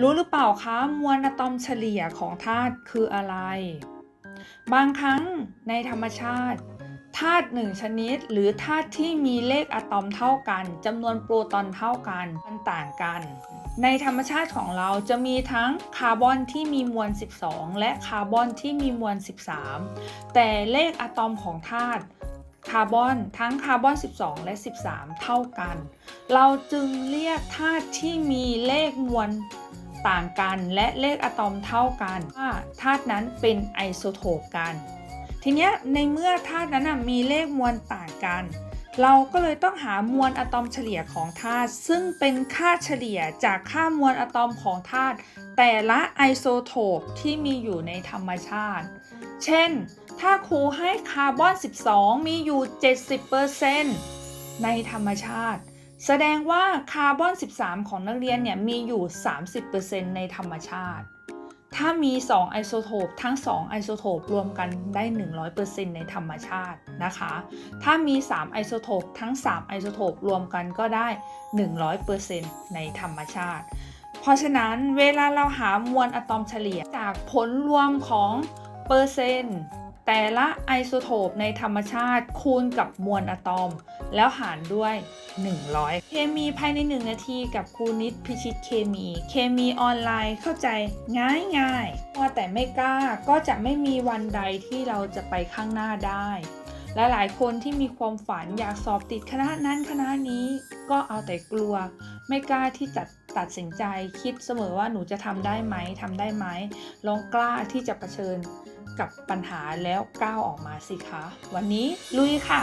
รู้หรือเปล่าคะมวลอะตอมเฉลี่ยของธาตุคืออะไร บางครั้งในธรรมชาติธาตุหนึ่งชนิด หรือธาตุที่มีเลขอะตอมเท่ากันจำนวนโปรตอนเท่ากันมันต่างกัน ในธรรมชาติของเราจะมีทั้งคาร์บอนที่มีมวล 12 และคาร์บอนที่มีมวล 13 แต่เลขอะตอมของธาตุคาร์บอนทั้งคาร์บอน 12 และ 13 เท่ากัน เราจึงเรียกธาตุที่มีเลขมวล ต่างกัน และเลขอะตอมเท่ากันว่าธาตุนั้นเป็นไอโซโทปกัน ทีเนี้ยในเมื่อธาตุนั้นมีเลขมวลต่างกัน เราก็เลยต้องหามวลอะตอมเฉลี่ยของธาตุซึ่งเป็นค่าเฉลี่ยจากค่ามวลอะตอมของธาตุแต่ละไอโซโทปที่มีอยู่ในธรรมชาติ เช่น ถ้าครูให้คาร์บอน 12 มีอยู่ 70%ในธรรมชาติ แสดงว่าคาร์บอน 13 ของนักเรียนเนี่ยมีอยู่ 30%ในธรรมชาติ ถ้ามี 2 ไอโซโทปทั้ง 2 ไอโซโทปรวมกันได้ 100%ในธรรมชาตินะคะ ถ้ามี 3 ไอโซโทปทั้ง 3 ไอโซโทปรวมกันก็ได้ 100%ในธรรมชาติ เพราะฉะนั้นเวลาเราหามวลอะตอมเฉลี่ยจากผลรวมของเปอร์เซ็นต์ แต่ละไอโซโทปในธรรมชาติคูณกับมวลอะตอม แล้วหารด้วย 100 เคมีภายใน 1 นาทีกับครูนิดพิชิตเคมี เคมีออนไลน์เข้าใจง่ายง่ายว่าแต่ไม่กล้าก็จะไม่มีวันใดที่เราจะไปข้างหน้าได้ และหลายคนที่มีความฝันอยากสอบติดคณะนั้นคณะนี้ก็เอาแต่กลัว ไม่กล้าที่จะตัดสินใจคิดเสมอว่าหนูจะทำได้ไหมทำได้ไหมลองกล้าที่จะะเผชิญกับปัญหาแล้วก้าวออกมาสิคะ วันนี้ลุยค่ะ